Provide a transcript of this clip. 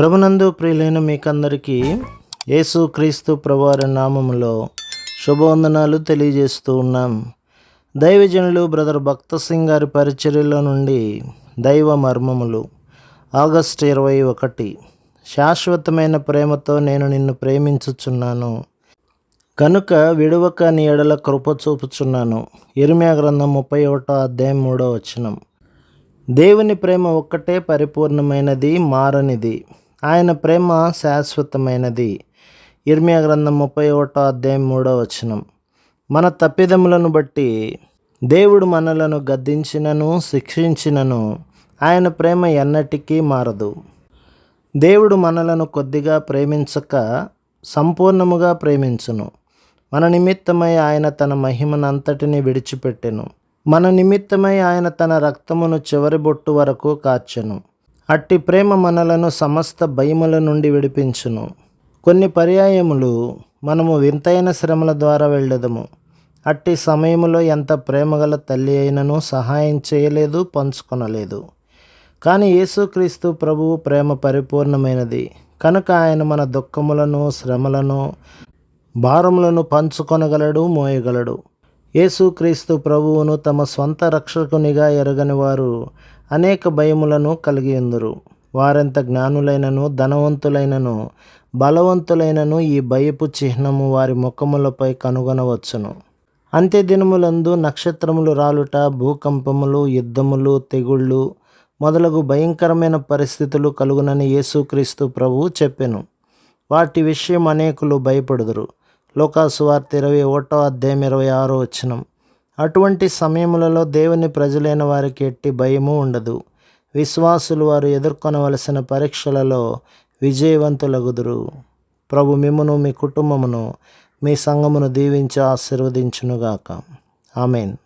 ప్రభునందు ప్రియులైన మీకందరికీ యేసు క్రీస్తు ప్రభువారి నామములో శుభవందనాలు తెలియజేస్తూ ఉన్నాం. దైవజనులు బ్రదర్ భక్త సింగ్ గారి పరిచర్యలో నుండి దైవ మర్మములు ఆగస్టు ఇరవై ఒకటి. శాశ్వతమైన ప్రేమతో నేను నిన్ను ప్రేమించుచున్నాను. కనుక విడువక నీ ఎడల కృప చూపుచున్నాను. ఇరిమియా గ్రంథం ముప్పై ఒకటో అధ్యాయం మూడో వచనం. దేవుని ప్రేమ ఒక్కటే పరిపూర్ణమైనది మారనిది. ఆయన ప్రేమ శాశ్వతమైనది. ఇర్మియా గ్రంథం ముప్పై ఒకటో అధ్యాయం మూడో వచనం. మన తప్పిదములను బట్టి దేవుడు మనలను గద్దించినను శిక్షించినను. ఆయన ప్రేమ ఎన్నటికీ మారదు. దేవుడు మనలను కొద్దిగా ప్రేమించక సంపూర్ణముగా ప్రేమించును. మన నిమిత్తమై ఆయన తన మహిమనంతటిని విడిచిపెట్టెను. మన నిమిత్తమై ఆయన తన రక్తమును చివరి బొట్టు వరకు కార్చెను అట్టి ప్రేమ మనలను సమస్త భయముల నుండి విడిపించును. కొన్ని పర్యాయములు మనము వింతైన శ్రమల ద్వారా వెళ్ళదము. అట్టి సమయములో ఎంత ప్రేమగల తల్లి అయినను సహాయం చేయలేదు పంచుకొనలేదు. కానీ యేసుక్రీస్తు ప్రభువు ప్రేమ పరిపూర్ణమైనది. కనుక ఆయన మన దుఃఖములను శ్రమలను భారములను పంచుకొనగలడు మోయగలడు. యేసుక్రీస్తు ప్రభువును తమ సొంత రక్షకునిగా ఎరగని వారు అనేక భయములను కలిగి ఉందరు. వారెంత జ్ఞానులైనను ధనవంతులైనను బలవంతులైనను ఈ భయపు చిహ్నము వారి ముఖములపై కనుగొనవచ్చును. అంత్య దినములందు నక్షత్రములు రాలుట భూకంపములు యుద్ధములు తెగుళ్ళు మొదలగు భయంకరమైన పరిస్థితులు కలుగునని యేసుక్రీస్తు ప్రభువు చెప్పెను. వాటి విషయం అనేకులు భయపడుదురు. లోకాసు వార్త ఇరవై ఒకటో అధ్యాయం ఇరవై ఆరో వచ్చినం అటువంటి సమయములలో దేవుని ప్రజలైన వారికి ఎట్టి భయము ఉండదు. విశ్వాసులు వారు ఎదుర్కొనవలసిన పరీక్షలలో విజయవంతులగుదురు. ప్రభు మిమ్మును మీ కుటుంబమును మీ సంఘమును దీవించి ఆశీర్వదించునుగాక. ఆమెన్.